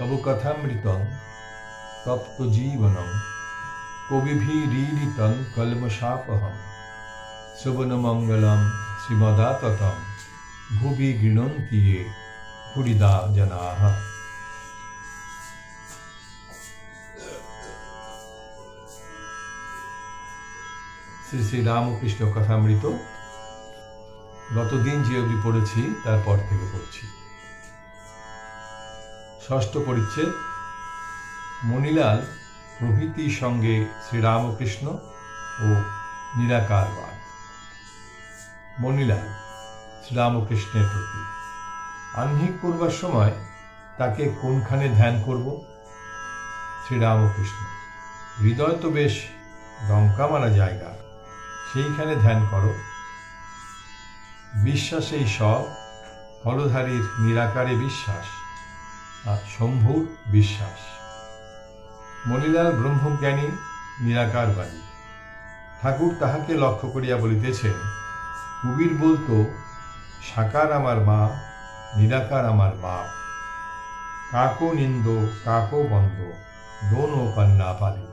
তব কথামৃতং তপ্ত জীবনং কবিভিরীড়িতং কলমশাপহম শ্রবণমঙ্গলম শ্রীমদাততম ভুবি গৃণন্তি ये পুরিদা জনাः শ্রী শ্রী রামকৃষ্ণ কথামৃত। গতদিন যে অবধি পড়েছি, তারপর থেকে পড়ছি। ষষ্ঠ পরিচ্ছেদ। মণিলাল প্রভৃতির সঙ্গে শ্রীরামকৃষ্ণ ও নিরাকারবাদ মণিলাল শ্রীরামকৃষ্ণের প্রতি। আহ্নিক করবার সময় তাকে কোনখানে ধ্যান করব? শ্রীরামকৃষ্ণ। হৃদয় তো বেশ দমকা মারা জায়গা, সেইখানে ধ্যান করো। বিশ্বাসেই সব, হলধারীর নিরাকারে বিশ্বাস। আর শম্ভুর বিশ্বাস। মণিলাল ব্রহ্মজ্ঞানী নিরাকারবাদী ঠাকুর তাহাকে লক্ষ্য করিয়া বলিতেছেন, কবির বলতো, সাকার আমার মা, নিরাকার আমার বাপ কাকো নিন্দ, কাকো বন্ধ, দোনো পান্না পালে।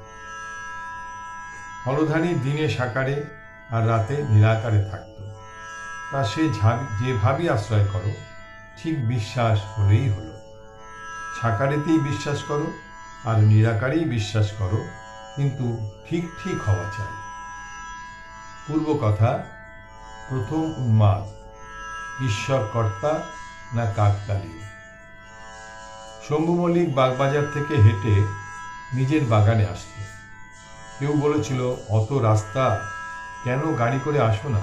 হলধারী দিনে সাকারে আর রাতে নিরাকারে থাকত। তা সে যে ভাবি আশ্রয় করো, ঠিক বিশ্বাস হলেই হলো। সাকারেতেই বিশ্বাস করো আর নিরাকারেই বিশ্বাস করো, কিন্তু ঠিক ঠিক হওয়া চাই। পূর্ব কথা, প্রথম উন্মাদ, ঈশ্বর কর্তা না কাকতালি। শম্ভু মল্লিক বাগবাজার থেকে হেঁটে নিজের বাগানে আসত। কেউ বলেছিল, অত রাস্তা, কেন গাড়ি করে আসো না?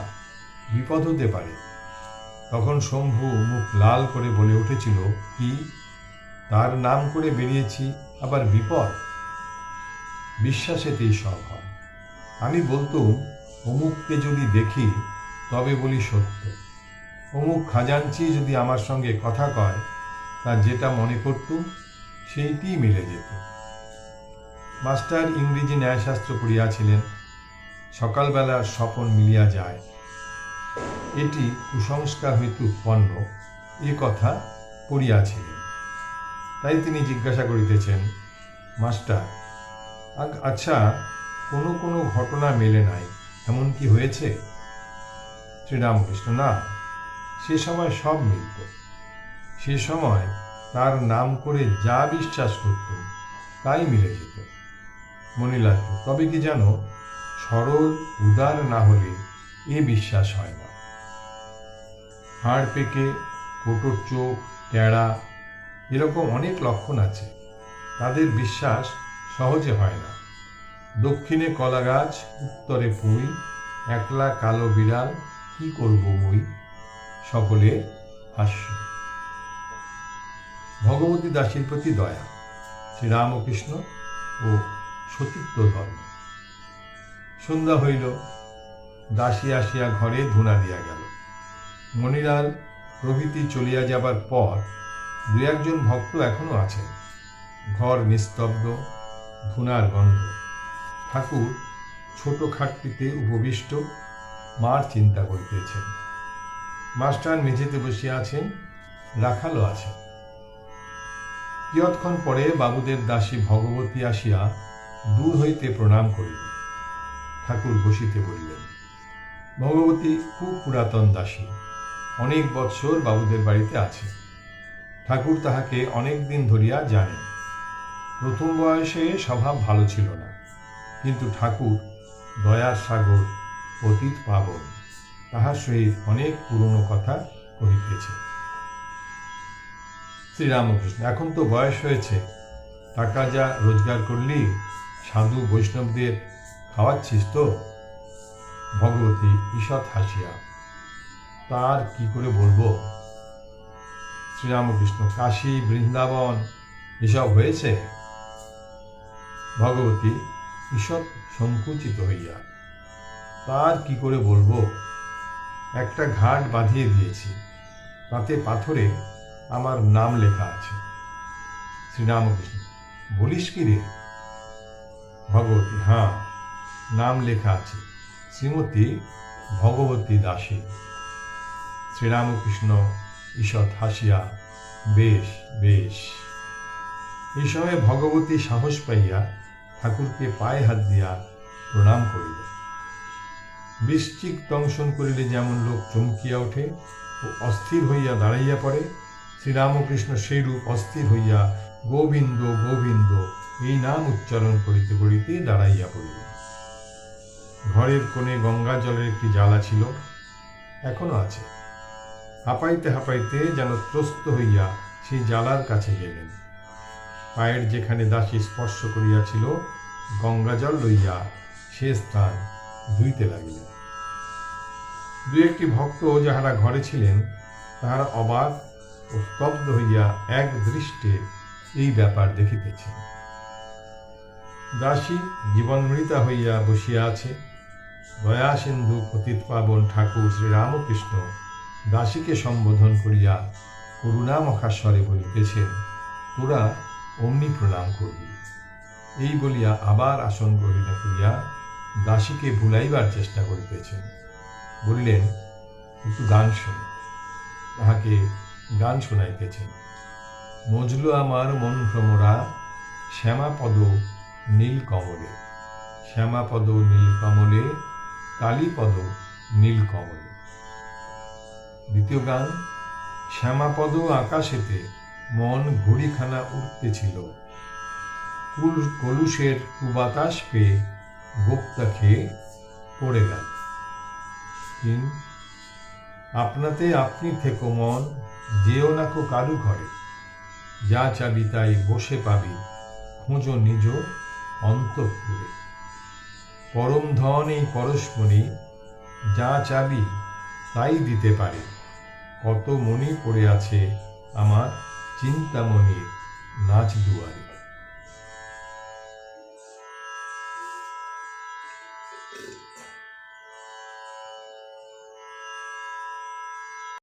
বিপদ হতে পারে। তখন শম্ভু মুখ লাল করে বলে উঠেছিল, কি? তার নাম করে বেরিয়েছি, আবার বিপদ? বিশ্বাসেতেই সব হয়। আমি বলতুম, অমুককে যদি দেখি, তবে বলি সত্য। অমুক খাজাঞ্চি যদি আমার সঙ্গে কথা কয়, তা যেটা মনে করতুম সেইটিই মিলে যেত। মাস্টার ইংরেজি ন্যায়শাস্ত্র পড়িয়াছিলেন। সকালবেলার স্বপন মিলিয়া যায়। এটি কুসংস্কার হইতে উৎপন্ন, এ কথা পড়িয়াছিলেন। তাই তিনি জিজ্ঞাসা করিতেছেন, মাস্টার আচ্ছা কোনো কোনো ঘটনা মেলে নাই, এমন কি হয়েছে? শ্রীরামকৃষ্ণ, না, সে সময় সব মিলত সে সময় তার নাম করে যা বিশ্বাস করত, তাই মিলে যেত। মনিলাল তবে কি জানো, সরল, উদার না হলে এ বিশ্বাস হয় না। হাড় পেকে কোটর চোখ, টেড়া এরকম অনেক লক্ষণ আছে। তাদের বিশ্বাস সহজে হয় না। দক্ষিণে কলা গাছ, উত্তরে পুঁই, একলা কালো বিড়াল, কি করব মই? সকলে হাস্য। ভগবতী দাসীর প্রতি দয়া। শ্রীরামকৃষ্ণ ও সতীত্ব ধর্ম। সন্ধ্যা হইল, দাসী আসিয়া ঘরে ধুনা দিয়া গেল। মনিলাল প্রভৃতি চলিয়া যাবার পর দু একজন ভক্ত এখনও আছেন। ঘর নিস্তব্ধ, ধুনার গন্ধ। ঠাকুর ছোট খাটটিতে উপবিষ্ট, মার চিন্তা করিতেছেন। মাস্টার মেঝেতে বসিয়া আছেন, রাখালও আছেন। কিয়ৎক্ষণ পরে বাবুদের দাসী ভগবতী আসিয়া দূর হইতে প্রণাম করিল। ঠাকুর বসিতে বলিলেন, ভগবতী, খুব পুরাতন দাসী। অনেক বৎসর বাবুদের বাড়িতে আছে। ঠাকুর তাহাকে অনেক দিন ধরিয়া জানেন। প্রথম বয়সে স্বভাব ভালো ছিল না, কিন্তু ঠাকুর দয়ার সাগর, অতীত পাবন তাহার সহিত অনেক পুরনো কথা কহিতেছে। শ্রীরামকৃষ্ণ, এখন তো বয়স হয়েছে, টাকা যা রোজগার করলি, সাধু বৈষ্ণবদের খাওয়াচ্ছিস তো? ভগবতী ঈষৎ হাসিয়া, তার কি করে বলব? শ্রীরামকৃষ্ণ, কাশী, বৃন্দাবন, এসব হয়েছে? ভগবতী ঈষৎ সংকুচিত হইয়া, তার কি করে বলব? একটা ঘাট বাঁধিয়ে দিয়েছি, তাতে পাথরে আমার নাম লেখা আছে। শ্রীরামকৃষ্ণ, বলিস কি রে? ভগবতী হ্যাঁ নাম লেখা আছে, শ্রীমতী ভগবতী দাসী। শ্রীরামকৃষ্ণ ঈষৎ হাসিয়া, বেশ বেশ। এই সময় ভগবতী সাহস পাইয়া ঠাকুরকে পায়ে হাত দিয়া প্রণাম করিল। বৃশ্চিক দংশন করিলে যেমন লোক চমকিয়া ওঠে ও অস্থির হইয়া দাঁড়াইয়া পড়ে, শ্রীরামকৃষ্ণ সেইরূপ অস্থির হইয়া গোবিন্দ গোবিন্দ, এই নাম উচ্চারণ করিতে করিতে দাঁড়াইয়া পড়িলেন ঘরের কোণে গঙ্গা জলের একটি জ্বালা ছিল, এখনও আছে। হাঁপাইতে হাঁপাইতে যেন ত্রস্ত হইয়া সেই জ্বালার কাছে গেলেন। পায়ের যেখানে দাসী স্পর্শ করিয়াছিল, গঙ্গাজল লইয়া সে স্থান ধুইতে লাগিলেন। দু একটি ভক্ত যাহারা ঘরে ছিলেন, তাহারা অবাক ও স্তব্ধ হইয়া এক দৃষ্টে এই ব্যাপার দেখিতেছেন। দাসী জীবনমৃতা হইয়া বসিয়া আছে। দয়া সিন্ধু পতিত পাবন ঠাকুর শ্রীরামকৃষ্ণ দাসীকে সম্বোধন করিয়া করুণামখাস্বরে বলিতেছেন তোরা অমনি প্রণাম করবি। এই বলিয়া আবার আসন গ্রহণ করিয়া দাসীকে ভুলাইবার চেষ্টা করিতেছেন। বলিলেন, একটু গান শোন। তাহাকে গান শোনাইতেছেন। মজলু আমার মন ভ্রমরা, শ্যামাপদ নীল কমলে শ্যামাপদ নীল কমলে কালীপদ নীল কমলে দ্বিতীয় গান, শ্যামাপদ আকাশেতে মন ঘুড়িখানা উঠতেছিল। কুল কলুষের কুবাতাস পেয়ে গোপ্তা খেয়ে পড়ে গেল। তিন, আপনাতে আপনি থেকো মন, যেও নাকো কারু ঘরে। যা চাবি তাই বসে পাবি, খোঁজো নিজ অন্তঃপুরে। পরম ধন এই পরশমণি, যা চাবি তাই দিতে পারে। কত মনে পড়ে আছে আমার চিন্তামণির নাচ দুয়ারে।